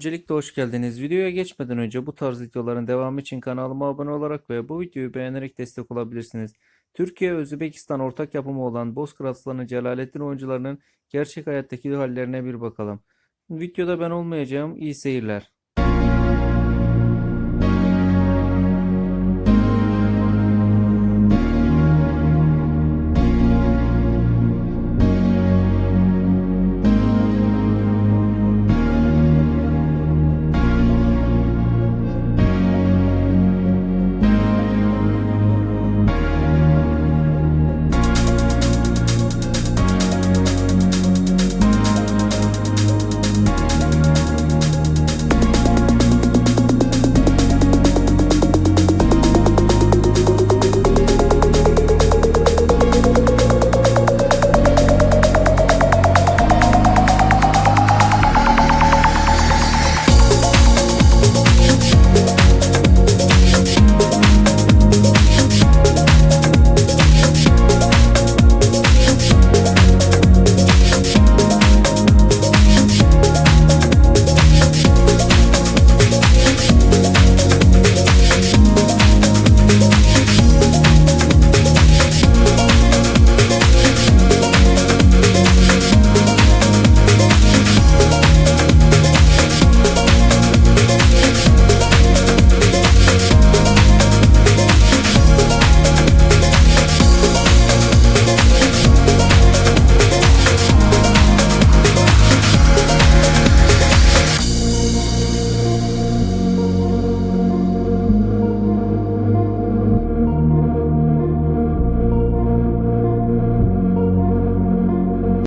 Öncelikle hoş geldiniz. Videoya geçmeden önce bu tarz videoların devamı için kanalıma abone olarak ve bu videoyu beğenerek destek olabilirsiniz. Türkiye-Özbekistan ortak yapımı olan Bozkır Aslanı Celalettin oyuncularının gerçek hayattaki hallerine bir bakalım. Videoda ben olmayacağım. İyi seyirler.